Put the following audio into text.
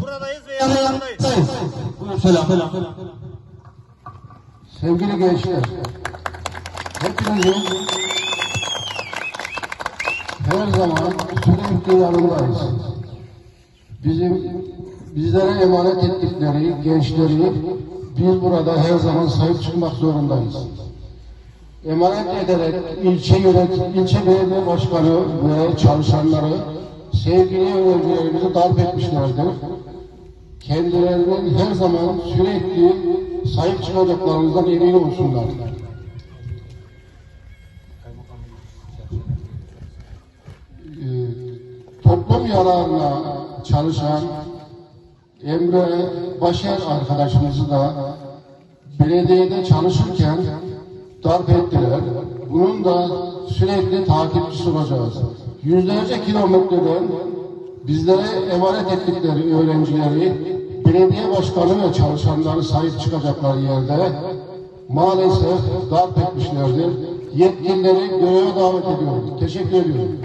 Buradayız ve yanlarındayız. Selam. Sevgili gençler, hepinizin her zaman sürekli yanındayız. Bizim bizlere emanet ettikleri gençleri biz burada her zaman sahip çıkmak zorundayız. Emanet ederek ilçe yönet, ilçe belediye başkanı ve çalışanları sevgili öğrencilerimizi darp etmişlerdir. Kendilerinin her zaman sürekli sahip çıkacaklarınızdan emin olsunlar. Ee, toplum yararına çalışan Emre Başer arkadaşımızı da belediyede çalışırken darp ettiler. Bunun da sürekli takipçisi olacağız. Yüzlerce kilometreden bizlere emanet ettikleri öğrencileri belediye başkanı ve çalışanları sahip çıkacakları yerde maalesef darp etmişlerdir. Yetkilileri göreve davet ediyorum. Teşekkür ediyorum.